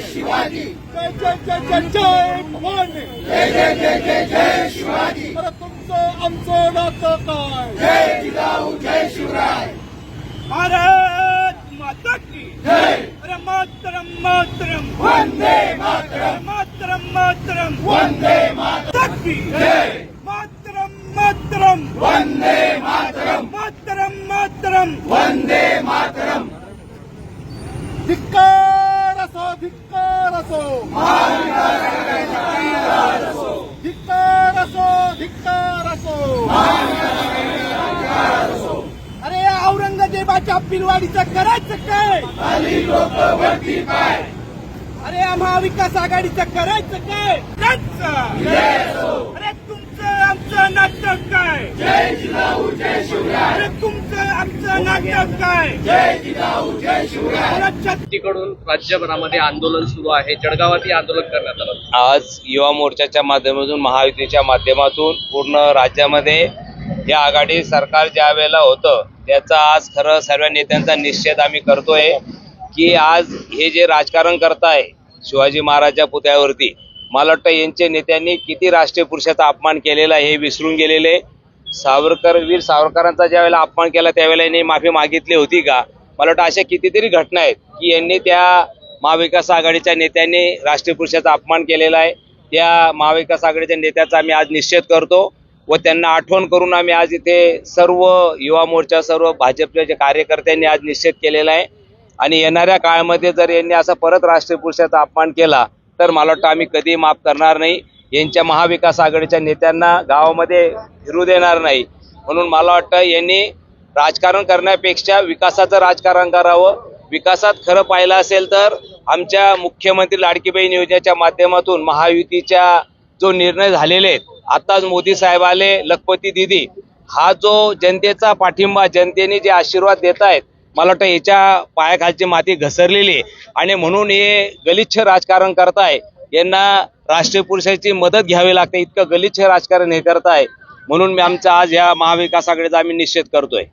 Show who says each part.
Speaker 1: शिवाजी. जय जय जय जय जय भवानी. जय जय जय जय जय शिवाजी. अरे तुमचं आमचं नातं काय? जय जिजाऊ जय शिवराय.
Speaker 2: भारत माता की.
Speaker 1: जय.
Speaker 2: अरे मातरम मातरम.
Speaker 1: वंदे मातरम.
Speaker 2: मातरम मातरम.
Speaker 1: वंदे
Speaker 2: माता की.
Speaker 1: जय.
Speaker 2: मातरम मातरम.
Speaker 1: वंदे मातरम.
Speaker 2: मातरम मातरम.
Speaker 1: वंदे मातरम. धिक्कार धिक्कार असो. धिक्कार असो धिक्कार असो.
Speaker 2: अरे औरंगजेबाच्या पिलवाडीचं करायचं काय? अरे महाविकास आघाडीचं करायचं काय? अरे तुमचं आमचं नाटक काय
Speaker 1: जय जिजाऊ जय शिवराय
Speaker 2: अरे तुमचं आमचं नाटक काय
Speaker 1: जय जिजाऊ जय शिवराय
Speaker 2: अरे छत-
Speaker 3: कडून राज्यभरामध्ये आंदोलन सुरू आहे. जळगावातही आंदोलन करण्यात आलं
Speaker 4: आज युवा मोर्चाच्या माध्यमातून महायुतीच्या माध्यमातून पूर्ण राज्यामध्ये या आघाडी सरकार ज्या वेळेला होतं त्याचा आज खरं सर्व नेत्यांचा निश्चित आम्ही करतोय की आज हे जे राजकारण करताय शिवाजी महाराजच्या पुतळ्यावरती मला वाटतं यांच्या नेत्यांनी किती राष्ट्रीय पुरुषाचा अपमान केलेला हे विसरून गेलेले. सावरकर वीर सावरकरांचा ज्या वेळेला अपमान केला त्यावेळेला यांनी माफी मागितली होती का? मला वाटतं अशा कितीतरी घटना आहेत की यांनी त्या महाविकास आघाडीच्या नेत्यांनी राष्ट्रीय पुरुषाचा अपमान केलेला आहे. त्या महाविकास आघाडीच्या नेत्याचा आम्ही आज निश्चित करतो व त्यांना आठवण करून आम्ही आज इथे सर्व युवा मोर्चा सर्व भाजपच्या जे कार्यकर्त्यांनी आज निश्चित केलेला आहे. आणि येणाऱ्या काळामध्ये जर यांनी असा परत राष्ट्रीय पुरुषाचा अपमान केला तर मला वाटतं आम्ही कधी माफ करणार नाही. यांच्या महाविकास आघाडीच्या नेत्यांना गावामध्ये फिरू देणार नाही. म्हणून मला वाटतं यांनी राजकारण करण्यापेक्षा विकासाचं राजकारण करावं. विकासात खरं पाहिलं असेल तर आमच्या मुख्यमंत्री लाडकीबाई योजनेच्या माध्यमातून महायुतीच्या जो निर्णय झालेले आहेत आताच मोदी साहेब आले लखपती दिदी हा जो जनतेचा पाठिंबा जनतेने जे आशीर्वाद देत आहेत मला वाटतं याच्या पायाखालची माती घसरलेली आहे. आणि म्हणून हे गलिच्छ राजकारण करताय यांना राष्ट्रीय पुरुषाची मदत घ्यावी लागते. इतकं गलिच्छ राजकारण हे करत आहे म्हणून मी आमचा आज या महाविकास आघाडीचा आम्ही निषेध करतोय.